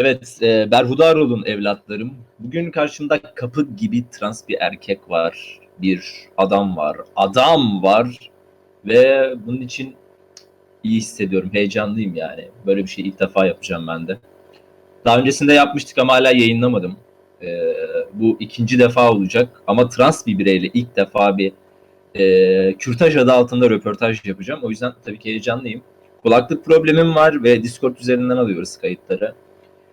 Evet, e, Berhudar evlatlarım. Bugün karşımda kapı gibi trans bir erkek var. Bir adam var. Adam var. Ve bunun için iyi hissediyorum. Heyecanlıyım yani. Böyle bir şey ilk defa yapacağım ben de. Daha öncesinde yapmıştık ama hala yayınlamadım. E, bu ikinci defa olacak. Ama trans bir bireyle ilk defa bir e, kürtaj adı altında röportaj yapacağım. O yüzden tabii ki heyecanlıyım. Kulaklık problemim var ve Discord üzerinden alıyoruz kayıtları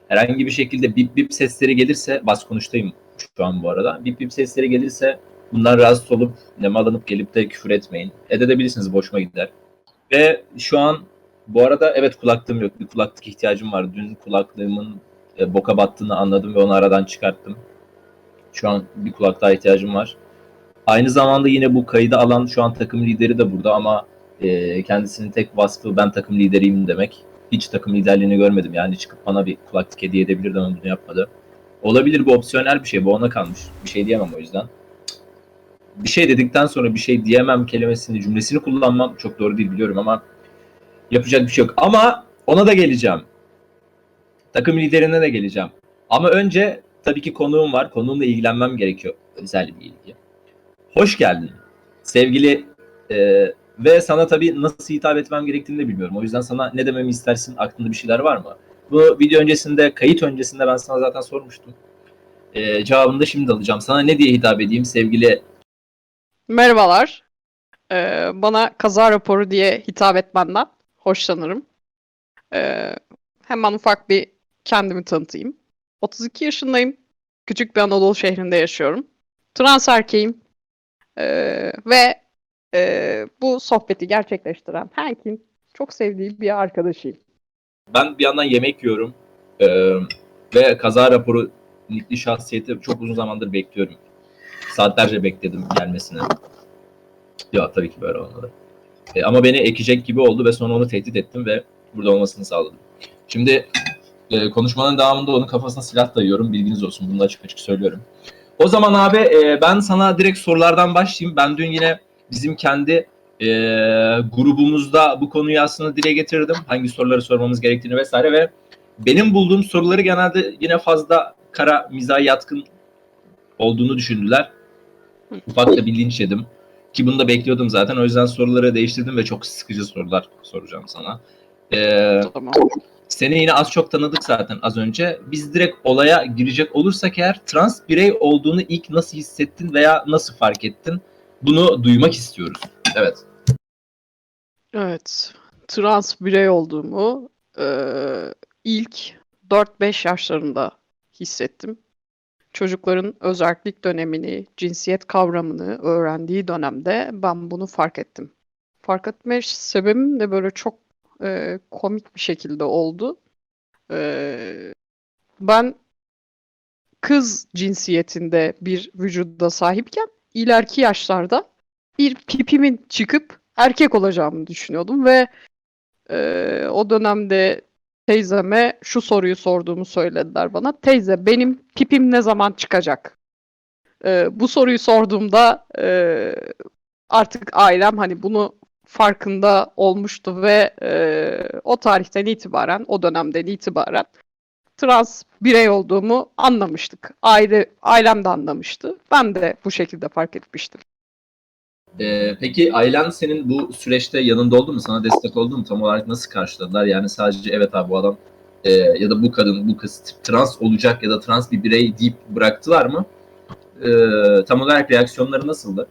herhangi bir şekilde bip bip sesleri gelirse bas konuştayım şu an bu arada. Bip bip sesleri gelirse bundan rahatsız olup nemalanıp gelip de küfür etmeyin. Edebilirsiniz boşuma gider. Ve şu an bu arada evet kulaklığım yok. Bir kulaklık ihtiyacım var. Dün kulaklığımın e, boka battığını anladım ve onu aradan çıkarttım. Şu an bir kulaklığa ihtiyacım var. Aynı zamanda yine bu kaydı alan şu an takım lideri de burada ama e, kendisinin tek vasfı ben takım lideriyim demek hiç takım liderliğini görmedim. Yani çıkıp bana bir kulaklık hediye edebilirdi ama bunu yapmadı. Olabilir bu opsiyonel bir şey. Bu ona kalmış. Bir şey diyemem o yüzden. Bir şey dedikten sonra bir şey diyemem kelimesini, cümlesini kullanmam çok doğru değil biliyorum ama yapacak bir şey yok. Ama ona da geleceğim. Takım liderine de geleceğim. Ama önce tabii ki konuğum var. Konuğumla ilgilenmem gerekiyor. Özel bir ilgi. Hoş geldin. Sevgili e, ve sana tabii nasıl hitap etmem gerektiğini de bilmiyorum. O yüzden sana ne dememi istersin? Aklında bir şeyler var mı? Bu video öncesinde, kayıt öncesinde ben sana zaten sormuştum. Ee, cevabını da şimdi alacağım. Sana ne diye hitap edeyim sevgili... Merhabalar. Ee, bana kaza raporu diye hitap etmenden hoşlanırım. Ee, hemen ufak bir kendimi tanıtayım. 32 yaşındayım. Küçük bir Anadolu şehrinde yaşıyorum. Trans erkeğim. Ee, ve e, bu sohbeti gerçekleştiren Hank'in çok sevdiği bir arkadaşıyım. Ben bir yandan yemek yiyorum. Ee, ve kaza raporu nitli şahsiyeti çok uzun zamandır bekliyorum. Saatlerce bekledim gelmesini. Ya tabii ki böyle olmadı. Ee, ama beni ekecek gibi oldu ve sonra onu tehdit ettim ve burada olmasını sağladım. Şimdi e, konuşmanın devamında onun kafasına silah dayıyorum. Bilginiz olsun. Bunu açık açık söylüyorum. O zaman abi e, ben sana direkt sorulardan başlayayım. Ben dün yine bizim kendi e, grubumuzda bu konuyu aslında dile getirdim. Hangi soruları sormamız gerektiğini vesaire ve benim bulduğum soruları genelde yine fazla kara mizah yatkın olduğunu düşündüler. Ufak da bir linç yedim. Ki bunu da bekliyordum zaten. O yüzden soruları değiştirdim ve çok sıkıcı sorular soracağım sana. Ee, Tamam. seni yine az çok tanıdık zaten az önce. Biz direkt olaya girecek olursak eğer trans birey olduğunu ilk nasıl hissettin veya nasıl fark ettin? Bunu duymak istiyoruz. Evet. Evet. Trans birey olduğumu eee, ilk 4-5 yaşlarında hissettim. Çocukların özellik dönemini, cinsiyet kavramını öğrendiği dönemde ben bunu fark ettim. Fark etme sebebim de böyle çok eee, komik bir şekilde oldu. Eee, ben kız cinsiyetinde bir vücuda sahipken ileriki yaşlarda bir pipimin çıkıp erkek olacağımı düşünüyordum ve e, o dönemde teyzeme şu soruyu sorduğumu söylediler bana. Teyze benim pipim ne zaman çıkacak? E, bu soruyu sorduğumda e, artık ailem hani bunu farkında olmuştu ve e, o tarihten itibaren, o dönemden itibaren trans birey olduğumu anlamıştık. Aile, ailem de anlamıştı. Ben de bu şekilde fark etmiştim. Ee, peki ailen senin bu süreçte yanında oldu mu? Sana destek oldu mu? Tam olarak nasıl karşıladılar? Yani sadece evet abi bu adam e, ya da bu kadın, bu kız trans olacak ya da trans bir birey deyip bıraktılar mı? Ee, tam olarak reaksiyonları nasıldı?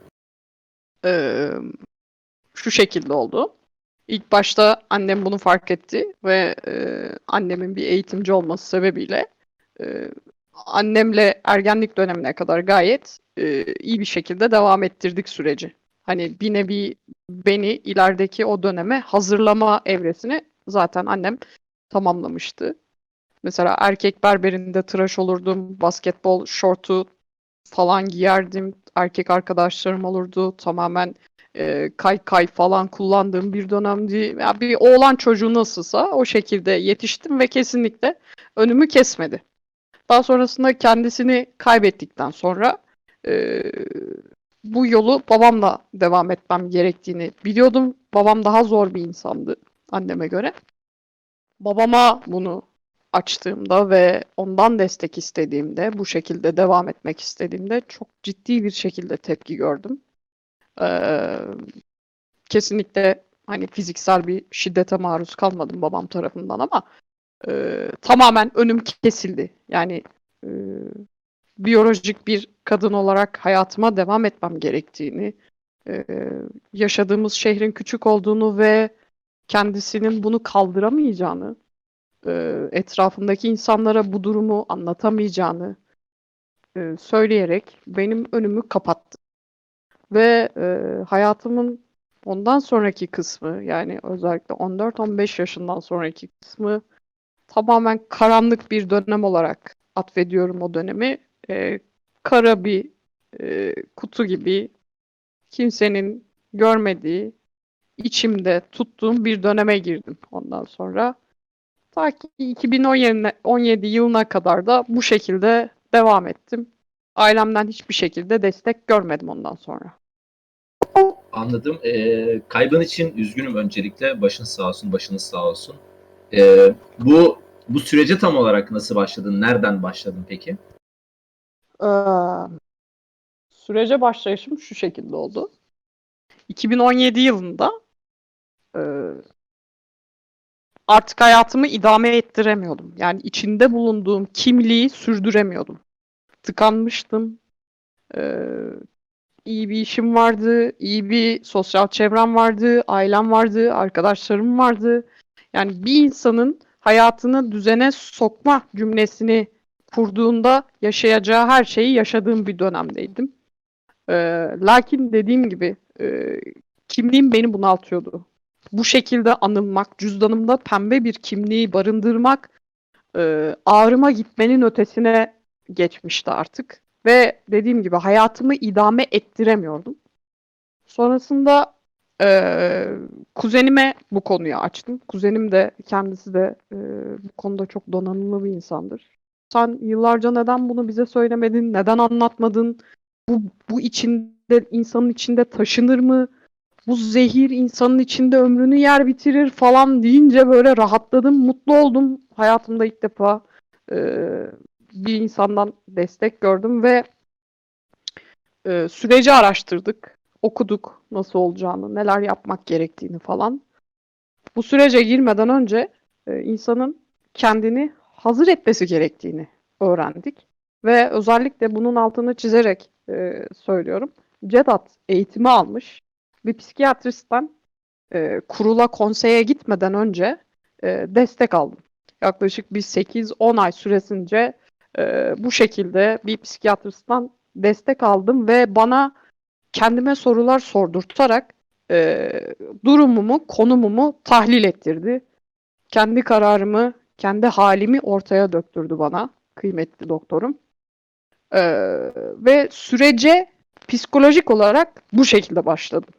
Ee, şu şekilde oldu. İlk başta annem bunu fark etti ve e, annemin bir eğitimci olması sebebiyle e, annemle ergenlik dönemine kadar gayet e, iyi bir şekilde devam ettirdik süreci. Hani bir nevi beni ilerideki o döneme hazırlama evresini zaten annem tamamlamıştı. Mesela erkek berberinde tıraş olurdum, basketbol şortu falan giyerdim, erkek arkadaşlarım olurdu, tamamen e, kay kay falan kullandığım bir dönemdi. Ya bir oğlan çocuğu nasılsa o şekilde yetiştim ve kesinlikle önümü kesmedi. Daha sonrasında kendisini kaybettikten sonra e, bu yolu babamla devam etmem gerektiğini biliyordum. Babam daha zor bir insandı anneme göre. Babama bunu açtığımda ve ondan destek istediğimde, bu şekilde devam etmek istediğimde çok ciddi bir şekilde tepki gördüm. Ee, kesinlikle hani fiziksel bir şiddete maruz kalmadım babam tarafından ama e, tamamen önüm kesildi. Yani e, biyolojik bir kadın olarak hayatıma devam etmem gerektiğini, e, yaşadığımız şehrin küçük olduğunu ve kendisinin bunu kaldıramayacağını, e, etrafındaki insanlara bu durumu anlatamayacağını e, söyleyerek benim önümü kapattı. Ve e, hayatımın ondan sonraki kısmı yani özellikle 14-15 yaşından sonraki kısmı tamamen karanlık bir dönem olarak atfediyorum o dönemi. E, kara bir e, kutu gibi kimsenin görmediği, içimde tuttuğum bir döneme girdim ondan sonra. Ta ki 2017 17 yılına kadar da bu şekilde devam ettim. Ailemden hiçbir şekilde destek görmedim ondan sonra. Anladım. Ee, kaybın için üzgünüm öncelikle. Başın sağ olsun, başınız sağ olsun. Ee, bu bu sürece tam olarak nasıl başladın? Nereden başladın peki? Ee, sürece başlayışım şu şekilde oldu. 2017 yılında e, artık hayatımı idame ettiremiyordum. Yani içinde bulunduğum kimliği sürdüremiyordum. Tıkanmıştım. Ee, iyi bir işim vardı, iyi bir sosyal çevrem vardı, ailem vardı, arkadaşlarım vardı. Yani bir insanın hayatını düzene sokma cümlesini kurduğunda yaşayacağı her şeyi yaşadığım bir dönemdeydim. Ee, lakin dediğim gibi e, kimliğim beni bunaltıyordu. Bu şekilde anılmak, cüzdanımda pembe bir kimliği barındırmak e, ağrıma gitmenin ötesine geçmişti artık. Ve dediğim gibi hayatımı idame ettiremiyordum. Sonrasında e, kuzenime bu konuyu açtım. Kuzenim de kendisi de e, bu konuda çok donanımlı bir insandır. Sen yıllarca neden bunu bize söylemedin? Neden anlatmadın? Bu, bu içinde insanın içinde taşınır mı? Bu zehir insanın içinde ömrünü yer bitirir falan deyince böyle rahatladım, mutlu oldum. Hayatımda ilk defa e, bir insandan destek gördüm ve e, süreci araştırdık, okuduk nasıl olacağını, neler yapmak gerektiğini falan. Bu sürece girmeden önce e, insanın kendini hazır etmesi gerektiğini öğrendik. Ve özellikle bunun altını çizerek e, söylüyorum. Cedat eğitimi almış. Bir psikiyatristten e, kurula konseye gitmeden önce e, destek aldım. Yaklaşık bir 8-10 ay süresince e, bu şekilde bir psikiyatristten destek aldım ve bana kendime sorular sordurtarak e, durumumu, konumumu tahlil ettirdi. Kendi kararımı, kendi halimi ortaya döktürdü bana kıymetli doktorum. E, ve sürece psikolojik olarak bu şekilde başladım.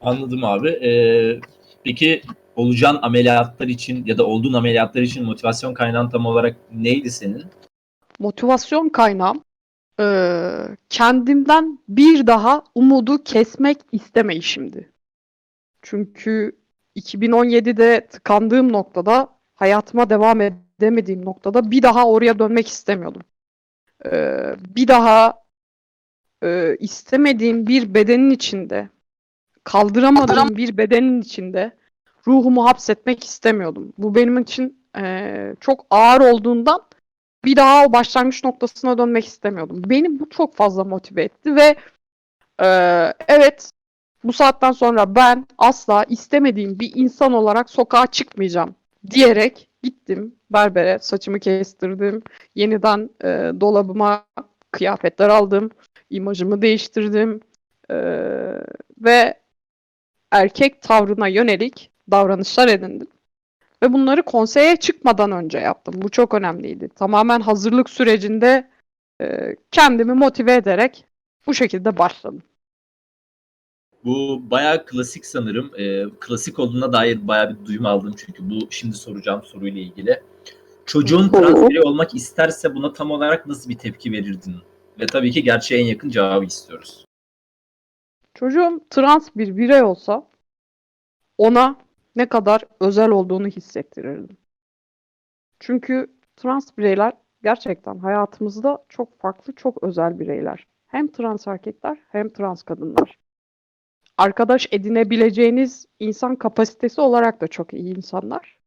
Anladım abi. Ee, peki olacağın ameliyatlar için ya da olduğun ameliyatlar için motivasyon kaynağın tam olarak neydi senin? Motivasyon kaynağım e, kendimden bir daha umudu kesmek istemeyişimdi. Çünkü 2017'de tıkandığım noktada hayatıma devam edemediğim noktada bir daha oraya dönmek istemiyordum. E, bir daha e, istemediğim bir bedenin içinde kaldıramadığım bir bedenin içinde ruhumu hapsetmek istemiyordum. Bu benim için e, çok ağır olduğundan bir daha o başlangıç noktasına dönmek istemiyordum. Beni bu çok fazla motive etti ve e, evet bu saatten sonra ben asla istemediğim bir insan olarak sokağa çıkmayacağım diyerek gittim berbere saçımı kestirdim. Yeniden e, dolabıma kıyafetler aldım. imajımı değiştirdim. E, ve erkek tavrına yönelik davranışlar edindim. Ve bunları konseye çıkmadan önce yaptım. Bu çok önemliydi. Tamamen hazırlık sürecinde e, kendimi motive ederek bu şekilde başladım. Bu bayağı klasik sanırım. Ee, klasik olduğuna dair bayağı bir duyum aldım çünkü bu şimdi soracağım soruyla ilgili. Çocuğun trans biri olmak isterse buna tam olarak nasıl bir tepki verirdin? Ve tabii ki gerçeğe en yakın cevabı istiyoruz. Çocuğum trans bir birey olsa ona ne kadar özel olduğunu hissettirirdim. Çünkü trans bireyler gerçekten hayatımızda çok farklı, çok özel bireyler. Hem trans erkekler hem trans kadınlar. Arkadaş edinebileceğiniz insan kapasitesi olarak da çok iyi insanlar.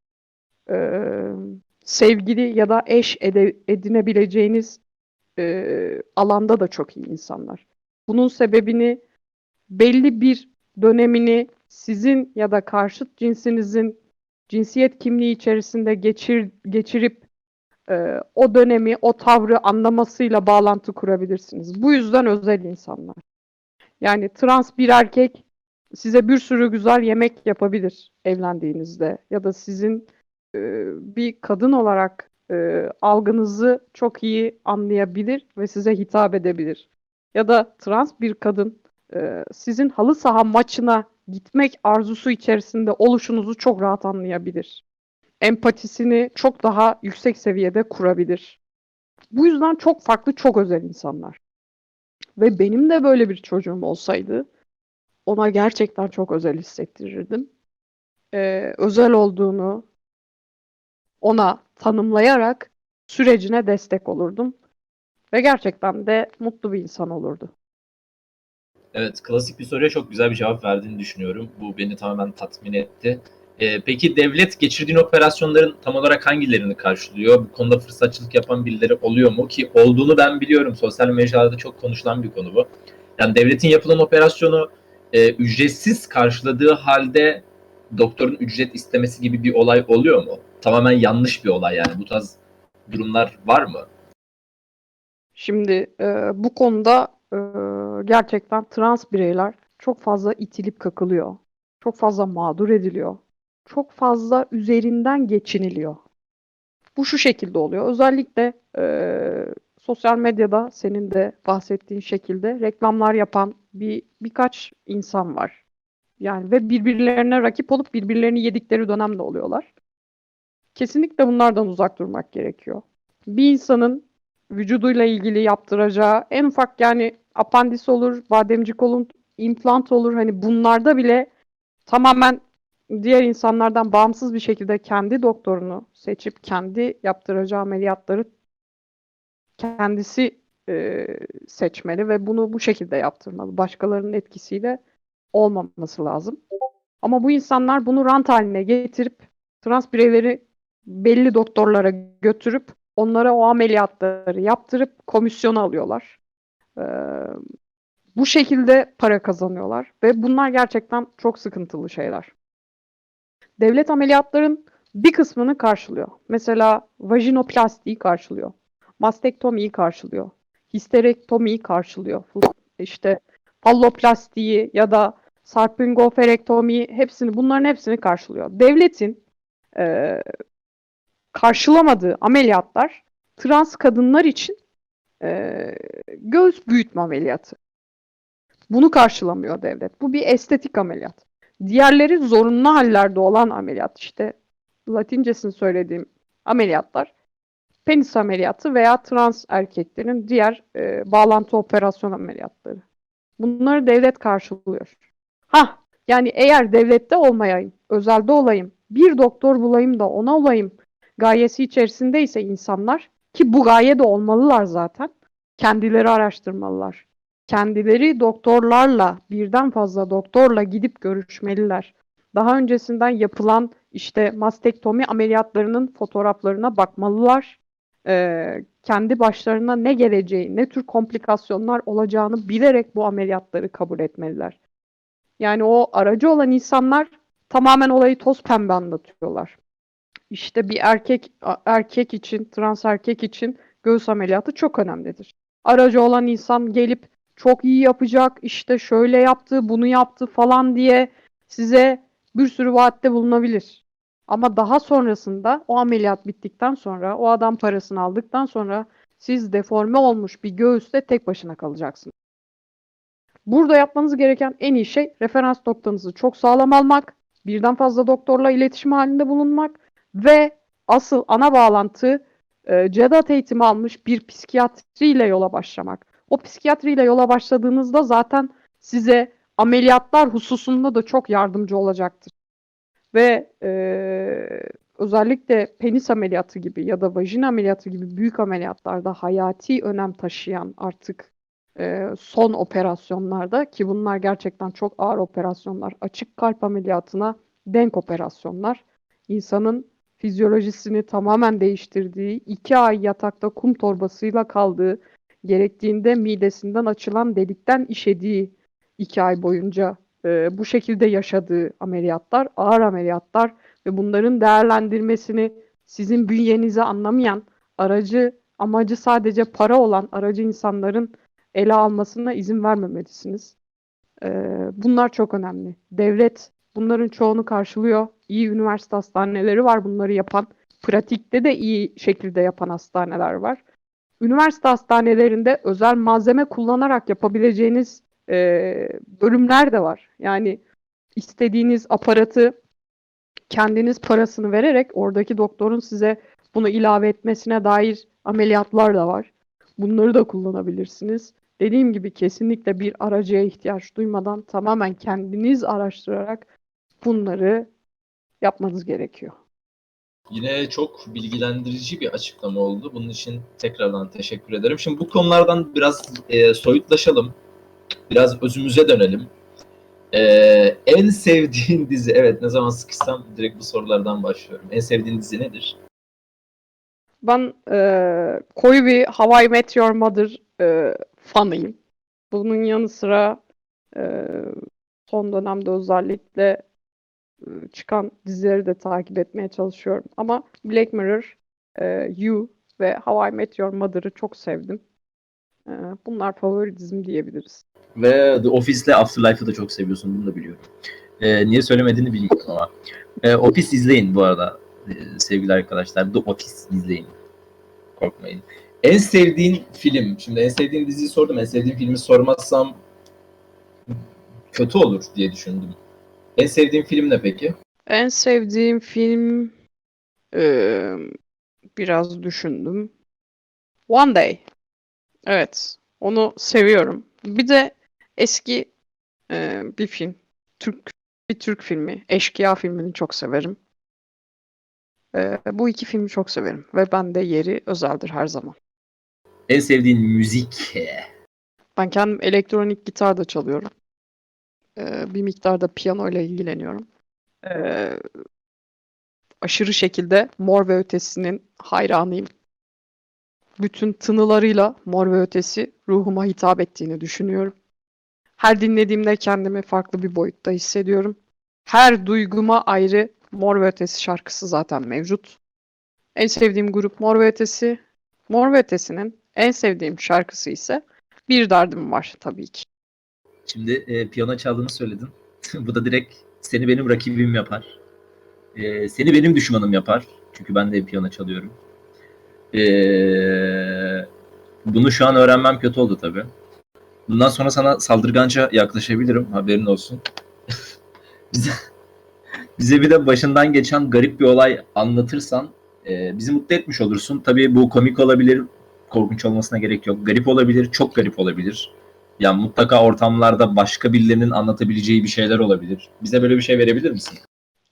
Ee, sevgili ya da eş ede- edinebileceğiniz e, alanda da çok iyi insanlar. Bunun sebebini belli bir dönemini sizin ya da karşıt cinsinizin cinsiyet kimliği içerisinde geçir, geçirip e, o dönemi, o tavrı anlamasıyla bağlantı kurabilirsiniz. Bu yüzden özel insanlar. Yani trans bir erkek size bir sürü güzel yemek yapabilir evlendiğinizde ya da sizin e, bir kadın olarak e, algınızı çok iyi anlayabilir ve size hitap edebilir. Ya da trans bir kadın e, sizin halı saha maçına gitmek arzusu içerisinde oluşunuzu çok rahat anlayabilir. Empatisini çok daha yüksek seviyede kurabilir. Bu yüzden çok farklı, çok özel insanlar. Ve benim de böyle bir çocuğum olsaydı ona gerçekten çok özel hissettirirdim. Ee, özel olduğunu ona tanımlayarak sürecine destek olurdum. Ve gerçekten de mutlu bir insan olurdu. Evet, klasik bir soruya çok güzel bir cevap verdiğini düşünüyorum. Bu beni tamamen tatmin etti. Ee, peki devlet geçirdiğin operasyonların tam olarak hangilerini karşılıyor? Bu konuda fırsatçılık yapan birileri oluyor mu? Ki olduğunu ben biliyorum. Sosyal mecralarda çok konuşulan bir konu bu. Yani devletin yapılan operasyonu e, ücretsiz karşıladığı halde doktorun ücret istemesi gibi bir olay oluyor mu? Tamamen yanlış bir olay yani. Bu tarz durumlar var mı? Şimdi e, bu konuda e, gerçekten trans bireyler çok fazla itilip kakılıyor. Çok fazla mağdur ediliyor. Çok fazla üzerinden geçiniliyor. Bu şu şekilde oluyor. Özellikle e, sosyal medyada senin de bahsettiğin şekilde reklamlar yapan bir birkaç insan var. Yani ve birbirlerine rakip olup birbirlerini yedikleri dönemde oluyorlar. Kesinlikle bunlardan uzak durmak gerekiyor. Bir insanın vücuduyla ilgili yaptıracağı en ufak yani apandis olur, bademcik olur, implant olur. Hani bunlarda bile tamamen diğer insanlardan bağımsız bir şekilde kendi doktorunu seçip kendi yaptıracağı ameliyatları kendisi e, seçmeli ve bunu bu şekilde yaptırmalı. Başkalarının etkisiyle olmaması lazım. Ama bu insanlar bunu rant haline getirip trans bireyleri belli doktorlara götürüp onlara o ameliyatları yaptırıp komisyon alıyorlar. Ee, bu şekilde para kazanıyorlar ve bunlar gerçekten çok sıkıntılı şeyler. Devlet ameliyatların bir kısmını karşılıyor. Mesela vajinoplastiği karşılıyor. Mastektomiyi karşılıyor. Histerektomiyi karşılıyor. İşte falloplastiği ya da sarpingoferektomiyi hepsini bunların hepsini karşılıyor. Devletin e, karşılamadığı ameliyatlar trans kadınlar için e, göğüs büyütme ameliyatı. Bunu karşılamıyor devlet. Bu bir estetik ameliyat. Diğerleri zorunlu hallerde olan ameliyat. İşte latincesini söylediğim ameliyatlar penis ameliyatı veya trans erkeklerin diğer e, bağlantı operasyon ameliyatları. Bunları devlet karşılıyor. Ha yani eğer devlette olmayayım, özelde olayım, bir doktor bulayım da ona olayım gayesi içerisindeyse insanlar ki bu gaye de olmalılar zaten. Kendileri araştırmalılar. Kendileri doktorlarla, birden fazla doktorla gidip görüşmeliler. Daha öncesinden yapılan işte mastektomi ameliyatlarının fotoğraflarına bakmalılar. Ee, kendi başlarına ne geleceği, ne tür komplikasyonlar olacağını bilerek bu ameliyatları kabul etmeliler. Yani o aracı olan insanlar tamamen olayı toz pembe anlatıyorlar. İşte bir erkek erkek için, trans erkek için göğüs ameliyatı çok önemlidir. Aracı olan insan gelip çok iyi yapacak, işte şöyle yaptı, bunu yaptı falan diye size bir sürü vaatte bulunabilir. Ama daha sonrasında o ameliyat bittikten sonra, o adam parasını aldıktan sonra siz deforme olmuş bir göğüste tek başına kalacaksınız. Burada yapmanız gereken en iyi şey referans noktanızı çok sağlam almak, birden fazla doktorla iletişim halinde bulunmak ve asıl ana bağlantı e, CEDAT eğitimi almış bir psikiyatriyle yola başlamak. O psikiyatriyle yola başladığınızda zaten size ameliyatlar hususunda da çok yardımcı olacaktır. Ve e, özellikle penis ameliyatı gibi ya da vajin ameliyatı gibi büyük ameliyatlarda hayati önem taşıyan artık e, son operasyonlarda ki bunlar gerçekten çok ağır operasyonlar. Açık kalp ameliyatına denk operasyonlar. İnsanın fizyolojisini tamamen değiştirdiği, iki ay yatakta kum torbasıyla kaldığı, gerektiğinde midesinden açılan delikten işediği iki ay boyunca e, bu şekilde yaşadığı ameliyatlar, ağır ameliyatlar ve bunların değerlendirmesini sizin bünyenize anlamayan, aracı amacı sadece para olan aracı insanların ele almasına izin vermemelisiniz. Ee, bunlar çok önemli. Devlet bunların çoğunu karşılıyor. İyi üniversite hastaneleri var bunları yapan. Pratikte de iyi şekilde yapan hastaneler var. Üniversite hastanelerinde özel malzeme kullanarak yapabileceğiniz e, bölümler de var. Yani istediğiniz aparatı kendiniz parasını vererek oradaki doktorun size bunu ilave etmesine dair ameliyatlar da var. Bunları da kullanabilirsiniz. Dediğim gibi kesinlikle bir aracıya ihtiyaç duymadan tamamen kendiniz araştırarak bunları yapmanız gerekiyor. Yine çok bilgilendirici bir açıklama oldu. Bunun için tekrardan teşekkür ederim. Şimdi bu konulardan biraz e, soyutlaşalım. Biraz özümüze dönelim. E, en sevdiğin dizi, evet ne zaman sıkışsam direkt bu sorulardan başlıyorum. En sevdiğin dizi nedir? Ben eee, koyu bir How I Met Your Mother eee, fanıyım. Bunun yanı sıra eee, son dönemde özellikle çıkan dizileri de takip etmeye çalışıyorum. Ama Black Mirror, eee, You ve How I Met Your Mother'ı çok sevdim. Eee, bunlar favori dizim diyebiliriz. Ve The Office'le Afterlife'ı da çok seviyorsun. Bunu da biliyorum. E, niye söylemediğini bilmiyorum ama. E, Office izleyin bu arada e, sevgili arkadaşlar. The Office izleyin. Korkmayın. En sevdiğin film. Şimdi en sevdiğin diziyi sordum. En sevdiğin filmi sormazsam kötü olur diye düşündüm. En sevdiğin film ne peki? En sevdiğim film eee, biraz düşündüm. One Day. Evet, onu seviyorum. Bir de eski eee, bir film, Türk bir Türk filmi, Eşkıya filmini çok severim. Eee, bu iki filmi çok severim ve bende yeri özeldir her zaman. En sevdiğin müzik. Ben kendim elektronik gitar da çalıyorum. Eee, bir miktar da piyano ile ilgileniyorum. Eee, aşırı şekilde Mor ve Ötesi'nin hayranıyım. Bütün tınılarıyla Mor ve Ötesi ruhuma hitap ettiğini düşünüyorum. Her dinlediğimde kendimi farklı bir boyutta hissediyorum. Her duyguma ayrı Mor ve Ötesi şarkısı zaten mevcut. En sevdiğim grup Mor ve Ötesi. Mor ve Ötesi'nin en sevdiğim şarkısı ise Bir Derdim Var tabii ki. Şimdi e, piyano çaldığını söyledin. Bu da direkt seni benim rakibim yapar. E, seni benim düşmanım yapar. Çünkü ben de piyano çalıyorum. E, bunu şu an öğrenmem kötü oldu tabii. Bundan sonra sana saldırganca yaklaşabilirim. Haberin olsun. bize, bize bir de başından geçen garip bir olay anlatırsan e, bizi mutlu etmiş olursun. Tabii bu komik olabilir. Korkunç olmasına gerek yok. Garip olabilir. Çok garip olabilir. Yani mutlaka ortamlarda başka birilerinin anlatabileceği bir şeyler olabilir. Bize böyle bir şey verebilir misin?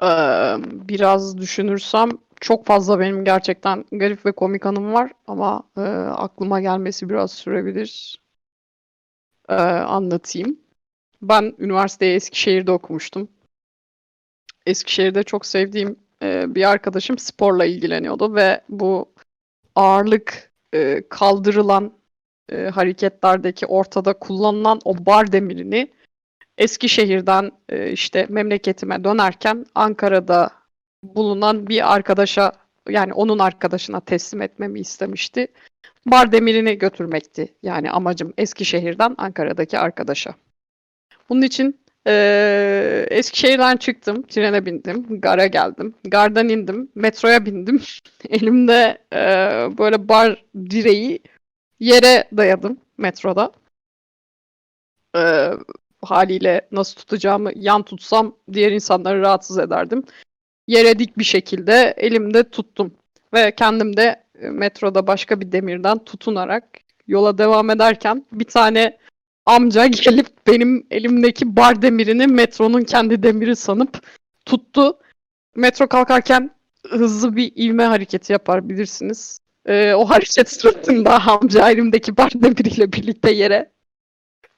Eee, biraz düşünürsem çok fazla benim gerçekten garip ve komik anım var ama eee, aklıma gelmesi biraz sürebilir. Eee, anlatayım. Ben üniversiteyi Eskişehir'de okumuştum. Eskişehir'de çok sevdiğim eee, bir arkadaşım sporla ilgileniyordu ve bu ağırlık eee, kaldırılan eee, hareketlerdeki ortada kullanılan o bar demirini Eskişehir'den e, işte memleketime dönerken Ankara'da bulunan bir arkadaşa yani onun arkadaşına teslim etmemi istemişti. Bardemirini götürmekti yani amacım Eskişehir'den Ankara'daki arkadaşa. Bunun için e, Eskişehir'den çıktım, trene bindim, gara geldim. Gardan indim, metroya bindim. Elimde e, böyle bar direği yere dayadım metroda. E, haliyle nasıl tutacağımı yan tutsam diğer insanları rahatsız ederdim. Yere dik bir şekilde elimde tuttum ve kendim de e, metroda başka bir demirden tutunarak yola devam ederken bir tane amca gelip benim elimdeki bar demirini metronun kendi demiri sanıp tuttu. Metro kalkarken hızlı bir ivme hareketi yapar bilirsiniz. Ee, o hareket sırasında amca elimdeki biriyle birlikte yere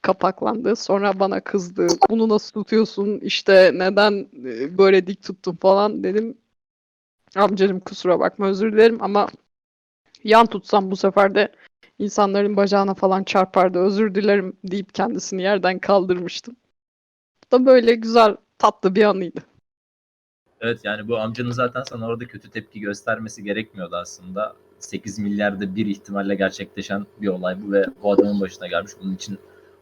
kapaklandı. Sonra bana kızdı. Bunu nasıl tutuyorsun? İşte neden e, böyle dik tuttun falan dedim. Amcacım kusura bakma özür dilerim ama yan tutsam bu sefer de insanların bacağına falan çarpardı. Özür dilerim deyip kendisini yerden kaldırmıştım. Bu da böyle güzel tatlı bir anıydı. Evet yani bu amcanın zaten sana orada kötü tepki göstermesi gerekmiyordu aslında. 8 milyarda bir ihtimalle gerçekleşen bir olay bu ve bu adamın başına gelmiş. Bunun için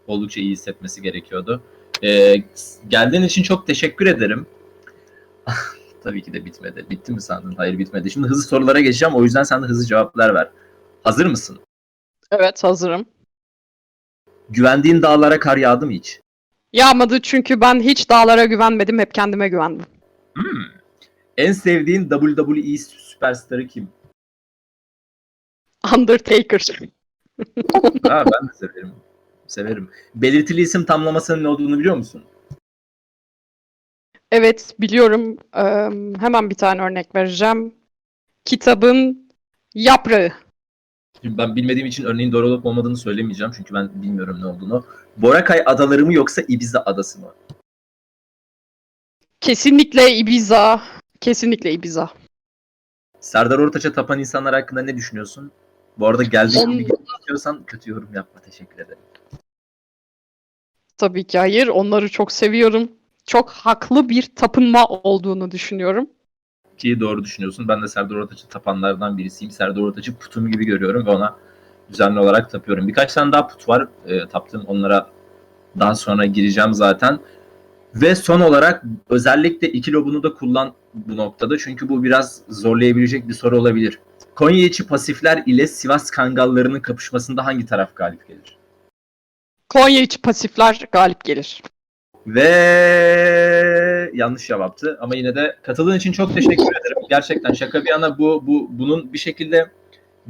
oldukça iyi hissetmesi gerekiyordu. Ee, geldiğin için çok teşekkür ederim. Tabii ki de bitmedi. Bitti mi sandın? Hayır bitmedi. Şimdi hızlı sorulara geçeceğim. O yüzden sen de hızlı cevaplar ver. Hazır mısın? Evet hazırım. Güvendiğin dağlara kar yağdı mı hiç? Yağmadı çünkü ben hiç dağlara güvenmedim. Hep kendime güvendim. Hmm. En sevdiğin WWE süperstarı kim? Undertaker. Ha, ben de severim. Severim. Belirtili isim tamlamasının ne olduğunu biliyor musun? Evet biliyorum. Eee, hemen bir tane örnek vereceğim. Kitabın yaprağı. Şimdi ben bilmediğim için örneğin doğru olup olmadığını söylemeyeceğim. Çünkü ben bilmiyorum ne olduğunu. Boracay adaları mı yoksa Ibiza adası mı? Kesinlikle Ibiza. Kesinlikle Ibiza. Serdar Ortaç'a tapan insanlar hakkında ne düşünüyorsun? Bu arada geldiğin gibi istiyorsan kötü yorum yapma. Teşekkür ederim. Tabii ki hayır. Onları çok seviyorum. Çok haklı bir tapınma olduğunu düşünüyorum. Ki doğru düşünüyorsun. Ben de Serdar Ortaç'ı tapanlardan birisiyim. Serdar Ortaç'ı putum gibi görüyorum ve ona düzenli olarak tapıyorum. Birkaç tane daha put var e, taptığım. Onlara daha sonra gireceğim zaten. Ve son olarak özellikle iki lobunu da kullan bu noktada. Çünkü bu biraz zorlayabilecek bir soru olabilir. Konya içi pasifler ile Sivas Kangallarının kapışmasında hangi taraf galip gelir? Konya içi pasifler galip gelir. Ve yanlış cevaptı ama yine de katıldığın için çok teşekkür ederim. Gerçekten şaka bir yana bu, bu bunun bir şekilde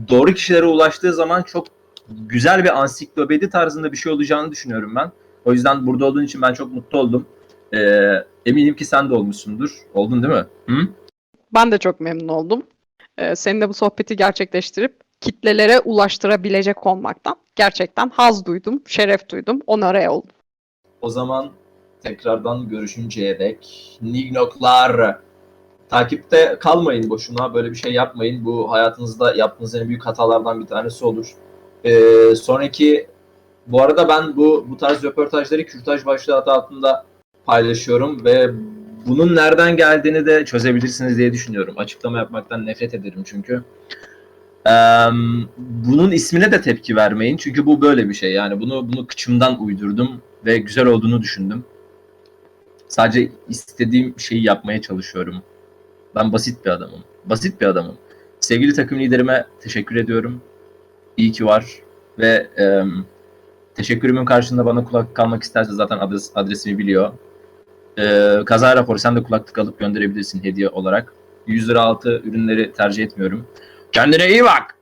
doğru kişilere ulaştığı zaman çok güzel bir ansiklopedi tarzında bir şey olacağını düşünüyorum ben. O yüzden burada olduğun için ben çok mutlu oldum. Ee, eminim ki sen de olmuşsundur. Oldun değil mi? Hı? Ben de çok memnun oldum. Ee, seninle bu sohbeti gerçekleştirip kitlelere ulaştırabilecek olmaktan gerçekten haz duydum, şeref duydum, onore oldum. O zaman tekrardan görüşünceye dek Nignoklar takipte kalmayın boşuna böyle bir şey yapmayın. Bu hayatınızda yaptığınız en büyük hatalardan bir tanesi olur. Ee, sonraki bu arada ben bu bu tarz röportajları kürtaj başlığı altında paylaşıyorum ve bunun nereden geldiğini de çözebilirsiniz diye düşünüyorum. Açıklama yapmaktan nefret ederim çünkü. Ee, bunun ismine de tepki vermeyin çünkü bu böyle bir şey. Yani bunu bunu kıçımdan uydurdum ve güzel olduğunu düşündüm. Sadece istediğim şeyi yapmaya çalışıyorum. Ben basit bir adamım. Basit bir adamım. Sevgili takım liderime teşekkür ediyorum. İyi ki var ve e, teşekkürümün karşılığında bana kulak kalmak isterse zaten adres, adresimi biliyor. E, kaza raporu sen de kulaklık alıp gönderebilirsin hediye olarak. 100 lira altı ürünleri tercih etmiyorum. Kendine iyi bak.